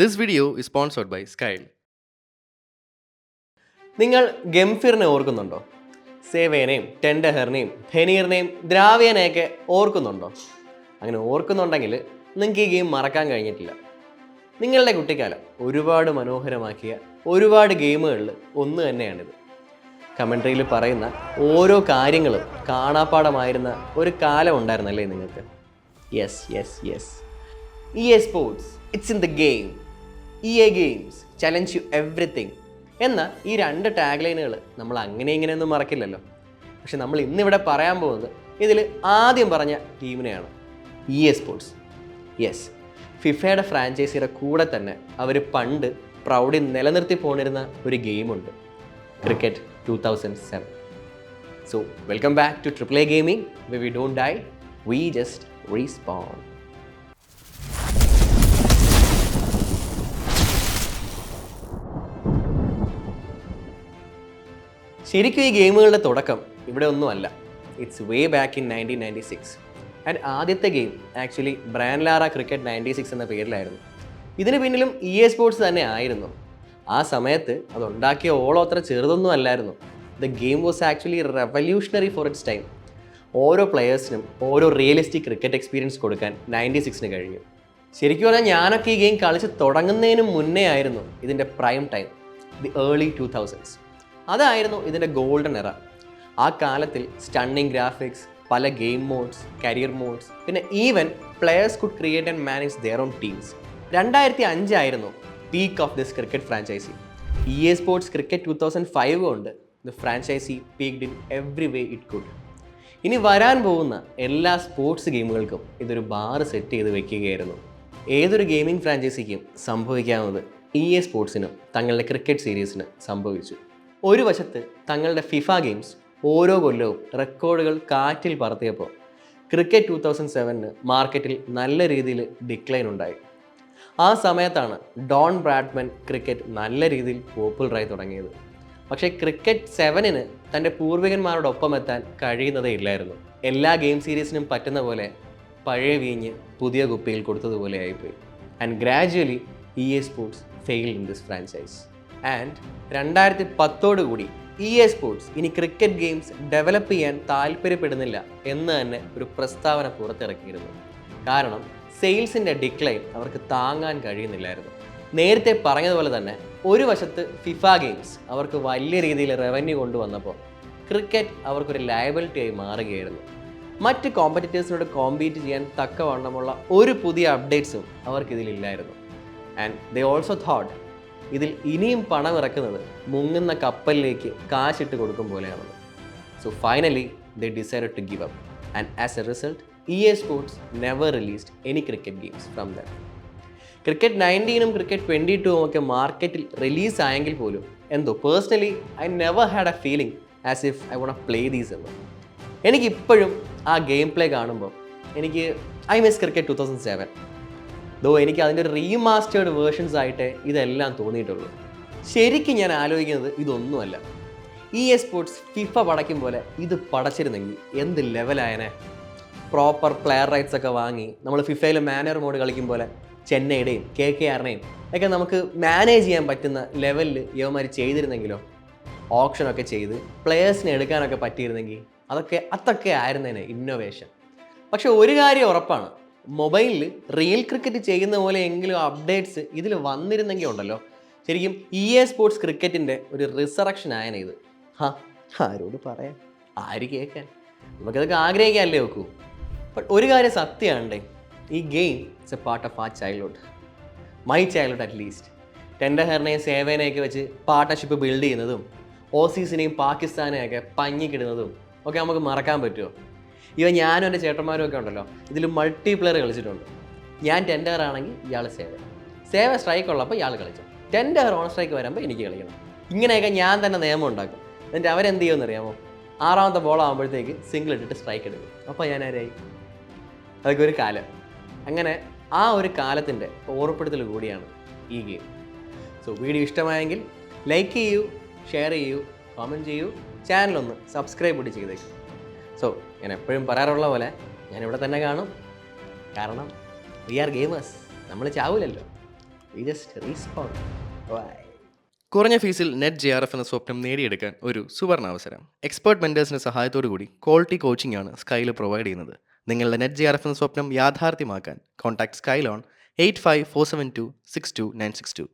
This video is sponsored by scale നിങ്ങൾ ഗംഫീറിനെ ഓർക്കുന്നുണ്ടോ? സേവേനെയും ടെൻഡഹറിനെയും ഫെനീറിനെയും ദ്രാവിയനെയൊക്കെ ഓർക്കുന്നുണ്ടോ? അങ്ങനെ ഓർക്കുന്നുണ്ടെങ്കിൽ നിങ്ങൾക്ക് ഈ ഗെയിം മറക്കാൻ കഴിഞ്ഞിട്ടില്ല. നിങ്ങളുടെ കുട്ടിക്കാലം ഒരുപാട് മനോഹരമാക്കിയ ഒരുപാട് ഗെയിമുകളിൽ ഒന്ന് തന്നെയാണിത്. കമൻട്രിയിൽ പറയുന്ന ഓരോ കാര്യങ്ങളും കാണാപ്പാടമായിരുന്ന ഒരു കാലം ഉണ്ടായിരുന്നല്ലേ നിങ്ങൾക്ക്? Yes yes yes E A sports it's in the game E A games challenge you everything എന്ന ഈ രണ്ട് ടാഗ് ലൈനുകൾ നമ്മൾ അങ്ങനെ ഇങ്ങനെയൊന്നും മറക്കില്ലല്ലോ. പക്ഷെ നമ്മൾ ഇന്നിവിടെ പറയാൻ പോകുന്നത് ഇതിൽ ആദ്യം പറഞ്ഞ ടീമിനെയാണ് ഇ എ സ്പോർട്സ് യെസ് ഫിഫയുടെ ഫ്രാഞ്ചൈസിയുടെ കൂടെ തന്നെ അവർ പണ്ട് പ്രൗഡി നിലനിർത്തി പോണിരുന്ന ഒരു ഗെയിമുണ്ട്. Cricket two thousand seven so welcome back to triple A gaming we don't die we just respawn ശരിക്കും ഈ ഗെയിമുകളുടെ തുടക്കം ഇവിടെ ഒന്നുമല്ല it's way back in nineteen ninety six and ആദ്യത്തെ game actually Brian Lara cricket ninety six എന്ന പേരിലായിരുന്നു. ഇതിന് പിന്നിലും ഇ എ സ്പോർട്സ് തന്നെ ആയിരുന്നു. ആ സമയത്ത് അതുണ്ടാക്കിയ ഓളോ അത്ര ചെറുതൊന്നും അല്ലായിരുന്നു. The game was actually revolutionary for its time ഓരോ പ്ലെയേഴ്സിനും ഓരോ റിയലിസ്റ്റിക് ക്രിക്കറ്റ് എക്സ്പീരിയൻസ് കൊടുക്കാൻ നയന്റി സിക്സിന് കഴിഞ്ഞു. ശരിക്കും പറഞ്ഞാൽ ഞാനൊക്കെ ഈ ഗെയിം കളിച്ച് തുടങ്ങുന്നതിന് മുന്നേ ആയിരുന്നു ഇതിന്റെ prime time the early two thousands അതായിരുന്നു ഇതിന്റെ ഗോൾഡൻ എറ ആ കാലത്തിൽ സ്റ്റണ്ണിങ് ഗ്രാഫിക്സ് പല ഗെയിം മോഡ്സ് കരിയർ മോഡ്സ് പിന്നെ even players could create and manage their own teams രണ്ടായിരത്തി അഞ്ചായിരുന്നു peak of this cricket franchise E A sports cricket two thousand five കൊണ്ട് the franchise peaked in every way it could ഇനി വരാൻ പോകുന്ന എല്ലാ sports ഗെയിമുകൾക്കും ഇതൊരു bar set ചെയ്ത് വെക്കുകയായിരുന്നു. ഏതൊരു ഗെയിമിംഗ് ഫ്രാഞ്ചൈസിക്കും സംഭവിക്കാവുന്നത് ഇ എ സ്പോർട്സിനും തങ്ങളുടെ ക്രിക്കറ്റ് സീരീസിന് സംഭവിച്ചു. ഒരു വശത്ത് തങ്ങളുടെ ഫിഫ ഗെയിംസ് ഓരോ കൊല്ലവും റെക്കോർഡുകൾ കാറ്റിൽ പറത്തിയപ്പോൾ ക്രിക്കറ്റ് ടു തൗസൻഡ് സെവനിന് മാർക്കറ്റിൽ നല്ല രീതിയിൽ ഡിക്ലൈൻ ഉണ്ടായി. ആ സമയത്താണ് ഡോൺ ബ്രാഡ്മൻ ക്രിക്കറ്റ് നല്ല രീതിയിൽ പോപ്പുലറായി തുടങ്ങിയത്. പക്ഷേ ക്രിക്കറ്റ് സെവനിന് തന്റെ പൂർവികന്മാരോടൊപ്പം എത്താൻ കഴിയുന്നതേ ഇല്ലായിരുന്നു. എല്ലാ ഗെയിം സീരീസിനും പറ്റുന്ന പോലെ പഴയ വീഞ്ഞ് പുതിയ കുപ്പിയിൽ കൊടുത്തതുപോലെ ആയിപ്പോയി. And gradually E A sports fail in this franchise and രണ്ടായിരത്തി പത്തോടു കൂടി ഇ എ സ്പോർട്സ് ഇനി ക്രിക്കറ്റ് ഗെയിംസ് ഡെവലപ്പ് ചെയ്യാൻ താല്പര്യപ്പെടുന്നില്ല എന്ന് തന്നെ ഒരു പ്രസ്താവന പുറത്തിറക്കിയിരുന്നു. കാരണം സെയിൽസിന്റെ ഡിക്ലൈൻ അവർക്ക് താങ്ങാൻ കഴിയുന്നില്ലായിരുന്നു. നേരത്തെ പറഞ്ഞതുപോലെ തന്നെ ഒരു വശത്ത് ഫിഫ ഗെയിംസ് അവർക്ക് വലിയ രീതിയിൽ റവന്യൂ കൊണ്ടുവന്നപ്പോൾ ക്രിക്കറ്റ് അവർക്കൊരു ലയബിലിറ്റി ആയി മാറുകയായിരുന്നു. മറ്റ് കോമ്പറ്റീറ്റേഴ്സിനോട് കോമ്പീറ്റ് ചെയ്യാൻ തക്കവണ്ണമുള്ള ഒരു പുതിയ അപ്ഡേറ്റ്സും അവർക്കിതിലില്ലായിരുന്നു. ആൻഡ് ദേ ഓൾസോ തോട്ട് ഇതിൽ ഇനിയും പണം ഇറക്കുന്നത് മുങ്ങുന്ന കപ്പലിലേക്ക് കാശിട്ട് കൊടുക്കും പോലെയാണെന്ന്. So finally they decide to give up and as a result E A sports never released any cricket games from the cricket നയന്റീനും cricket twenty ടൂവും ഒക്കെ മാർക്കറ്റിൽ റിലീസ് ആയെങ്കിൽ പോലും എന്തോ personally I never had a feeling as if I won't play these എന്ന് എനിക്കിപ്പോഴും ആ game play കാണുമ്പോൾ എനിക്ക് I miss cricket two thousand seven though എനിക്ക് അതിന്റെ ഒരു റീമാസ്റ്റേർഡ് വേർഷൻസ് ആയിട്ട് ഇതെല്ലാം തോന്നിയിട്ടുള്ളൂ. ശരിക്കും ഞാൻ ആലോചിക്കുന്നത് ഇതൊന്നുമല്ല. എ സ്പോർട്സ് ഫിഫ പടയ്ക്കും പോലെ ഇത് പടച്ചിരുന്നെങ്കിൽ എന്ത് ലെവലായനെ പ്രോപ്പർ പ്ലെയർ റൈറ്റ്സ് ഒക്കെ വാങ്ങി നമ്മൾ ഫിഫയിൽ മാനർ മോഡ് കളിക്കും പോലെ ചെന്നൈയുടെയും കെ കെ ആറിനെയും ഒക്കെ നമുക്ക് മാനേജ് ചെയ്യാൻ പറ്റുന്ന ലെവലിൽ യവന്മാർ ചെയ്തിരുന്നെങ്കിലോ? ഓപ്ഷനൊക്കെ ചെയ്ത് പ്ലെയേഴ്സിനെ എടുക്കാനൊക്കെ പറ്റിയിരുന്നെങ്കിൽ അതൊക്കെ അതൊക്കെ ആയിരുന്നേനെ ഇന്നോവേഷൻ പക്ഷെ ഒരു കാര്യം ഉറപ്പാണ്. മൊബൈലിൽ റിയൽ ക്രിക്കറ്റ് ചെയ്യുന്ന പോലെ എങ്കിലും അപ്ഡേറ്റ്സ് ഇതിൽ വന്നിരുന്നെങ്കിൽ ഉണ്ടല്ലോ. ശരിക്കും ഇ എ സ്പോർട്സ് ക്രിക്കറ്റിന്റെ ഒരു റിസറക്ഷൻ ആയനെ ഇത്. ഹാ ആരോട് പറയാം ആര് കേൾക്കാൻ? നമുക്കതൊക്കെ ആഗ്രഹിക്കാനല്ലേ നോക്കൂ. ബട്ട് ഒരു കാര്യം സത്യമാണ്ടേ ഈ game it's a part of ആ childhood my childhood at least tender ഹെറിനെയും സേവേനെയൊക്കെ വെച്ച് പാർട്ട്ണർഷിപ്പ് ബിൽഡ് ചെയ്യുന്നതും ഓസീസിനെയും പാകിസ്ഥാനെയൊക്കെ പഞ്ഞിക്കിടുന്നതും ഒക്കെ നമുക്ക് മറക്കാൻ പറ്റുമോ? ഇവ ഞാനും എന്റെ ചേട്ടന്മാരും ഒക്കെ ഉണ്ടല്ലോ. ഇതിൽ മൾട്ടി പ്ലെയർ കളിച്ചിട്ടുണ്ട്. ഞാൻ ടെൻഡർ ആണെങ്കിൽ ഇയാൾ സേവ സേവ സ്ട്രൈക്ക് ഉള്ളപ്പോൾ ഇയാൾ കളിച്ചു. ടെൻഡർ ഓൺ സ്ട്രൈക്ക് വരുമ്പോൾ എനിക്ക് കളിക്കണം. ഇങ്ങനെയൊക്കെ ഞാൻ തന്നെ നിയമം ഉണ്ടാക്കും. എന്നിട്ട് അവരെന്ത് ചെയ്യുമെന്ന് അറിയാമോ? ആറാമത്തെ ബോൾ ആകുമ്പോഴത്തേക്ക് സിംഗിൾ ഇട്ടിട്ട് സ്ട്രൈക്ക് എടുക്കും. അപ്പോൾ ഞാൻ ആരായി? അതൊക്കെ ഒരു കാലം. അങ്ങനെ ആ ഒരു കാലത്തിന്റെ ഓർപ്പെടുത്തൽ കൂടിയാണ് ഈ ഗെയിം സോ വീഡിയോ ഇഷ്ടമായെങ്കിൽ ലൈക്ക് ചെയ്യൂ ഷെയർ ചെയ്യൂ കമന്റ് ചെയ്യൂ. ചാനലൊന്ന് സബ്സ്ക്രൈബ് കൂടി ചെയ്തേക്കും. സോ ഞാൻ എപ്പോഴും പറയാറുള്ള പോലെ ഞാൻ ഇവിടെ തന്നെ കാണും. കാരണം വി ആർ ഗെയിമേഴ്സ് നമ്മൾ ചാവൂലല്ലോ. വി ജസ്റ്റ് കുറഞ്ഞ ഫീസിൽ നെറ്റ് ജെ ആർ എഫ് എന്ന സ്വപ്നം നേടിയെടുക്കാൻ ഒരു സുവർണ അവസരം. എക്സ്പേർട്ട് മെന്റേഴ്സിന്റെ സഹായത്തോടു കൂടി ക്വാളിറ്റി കോച്ചിങ് ആണ് സ്കൈൽ പ്രൊവൈഡ് ചെയ്യുന്നത്. നിങ്ങളുടെ നെറ്റ് ജെ ആർ എഫ് എന്ന സ്വപ്നം യാഥാർത്ഥ്യമാക്കാൻ contact scale on eight five four seven two six two nine six two